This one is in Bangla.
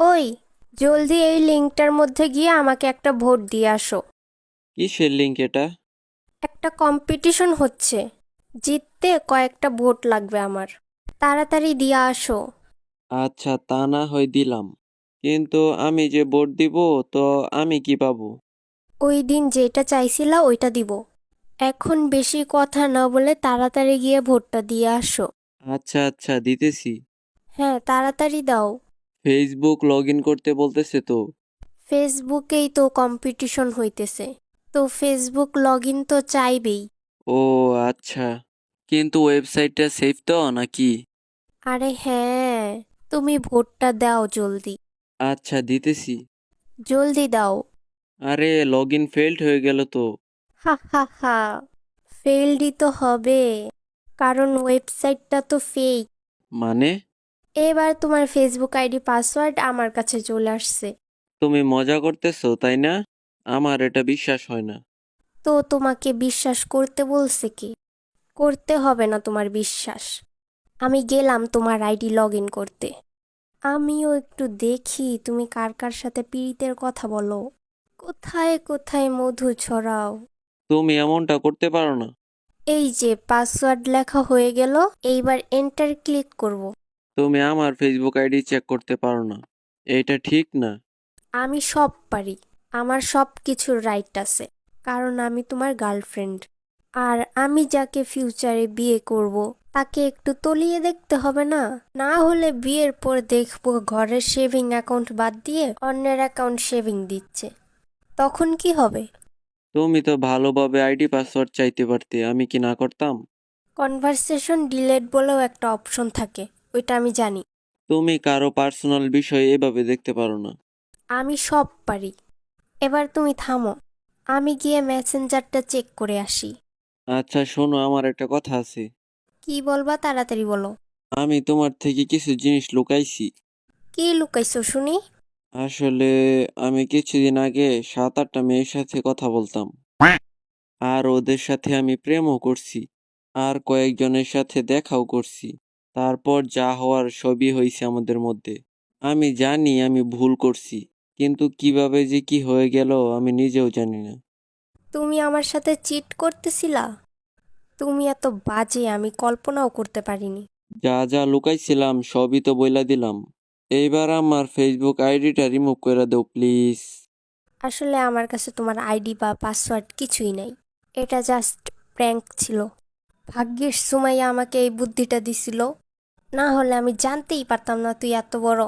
ওই জলদি এই লিঙ্কটার মধ্যে গিয়ে আমাকে একটা ভোট দিয়ে আসো। কিসের লিঙ্ক এটা? একটা কম্পিটিশন হচ্ছে। জিততে কয়েকটা ভোট লাগবে আমার। তাড়াতাড়ি দিয়ে আসো। আচ্ছা তা না হয় দিলাম। কিন্তু আমি যে ভোট দিব তো আমি কি পাবো? ওই দিন যেটা চাইছিলা ওইটা দিব। এখন বেশি কথা না বলে তাড়াতাড়ি গিয়ে ভোটটা দিয়ে আসো। আচ্ছা আচ্ছা দিতেছি। হ্যাঁ তাড়াতাড়ি দাও। ফেসবুক লগ ইন করতে বলতেছে তো। ফেসবুকেই তো কম্পিটিশন হইতেছে। তো ফেসবুক লগ ইন তো চাইবেই। ও আচ্ছা। কিন্তু ওয়েবসাইটটা সেফ তো নাকি? আরে হ্যাঁ তুমি ভোটটা দাও জলদি। আচ্ছা দিতেছি। জলদি দাও। আরে লগ ইন ফেল্ড হয়ে গেল তো। হা হা হা। ফেলডই তো হবে। কারণ ওয়েবসাইটটা তো ফেক মানে? এবার তোমার ফেসবুক আইডি পাসওয়ার্ড আমার কাছে চলে আসছে। তুমি মজা করতেছো তাই না? আমার এটা বিশ্বাস হয় না। তো তোমাকে বিশ্বাস করতে বলছে কি? করতে হবে না তোমার বিশ্বাস। আমি গেলাম তোমার আইডি লগ ইন করতে। আমিও একটু দেখি তুমি কার কার সাথে পীড়িতের কথা বলো। কোথায় কোথায় মধু ছড়াও? তুমি এমনটা করতে পারো না। এই যে পাসওয়ার্ড লেখা হয়ে গেল এইবার এন্টার ক্লিক করব। তুমি আমার ফেসবুক আইডি চেক করতে পারো না। এটা ঠিক না? আমি সব পারি। আমার সব কিছুর রাইট আছে। কারণ আমি তোমার গার্লফ্রেন্ড আর আমি যাকে ফিউচারে বিয়ে করব তাকে একটু তলিয়ে দেখতে হবে না? না হলে বিয়ের পর দেখব ঘরের সেভিং অ্যাকাউন্ট বাদ দিয়ে অন্যের অ্যাকাউন্ট সেভিং দিচ্ছে। তখন কি হবে? তুমি তো ভালোভাবে আইডি পাসওয়ার্ড চাইতে পারতে আমি কি না করতাম? কনভারসেশন ডিলেট বলেও একটা অপশন থাকে। ওইটা আমি জানি। তুমি কারও পার্সোনাল বিষয় এভাবে দেখতে পারো না। আমি সব পারি। এবার তুমি থামো। আমি গিয়ে মেসেঞ্জারটা চেক করে আসি। আচ্ছা শোনো আমার একটা কথা আছে। কি বলবা তাড়াতাড়ি বলো। আমি তোমার থেকে কিছু জিনিস লুকাইছি। কি লুকাইছো শুনি? আসলে আমি কিছুদিন আগে সাত আটটা মেয়ের সাথে কথা বলতাম। আর ওদের সাথে আমি প্রেমও করছি। আর কয়েকজনের সাথে দেখাও করছি। তারপর যা হওয়ার সবই হয়েছে আমাদের মধ্যে। আমি জানি আমি ভুল করছি কিন্তু কীভাবে যে কি হয়ে গেল আমি নিজেও জানি না। তুমি আমার সাথে চিট করতেছিলা? তুমি এত বাজে আমি কল্পনাও করতে পারিনি। যা যা লুকাইছিলাম সবই তো বইলা দিলাম। এইবার আমার ফেসবুক আইডিটা রিমুভ করে দাও প্লিজ আসলে আমার কাছে তোমার আইডি বা পাসওয়ার্ড কিছুই নাই। এটা জাস্ট প্র্যাঙ্ক ছিল। ভাগ্যের সুমাইয়া আমাকে এই বুদ্ধিটা দিছিল। না হলে আমি জানতেই পারতাম না তুই এত বড়।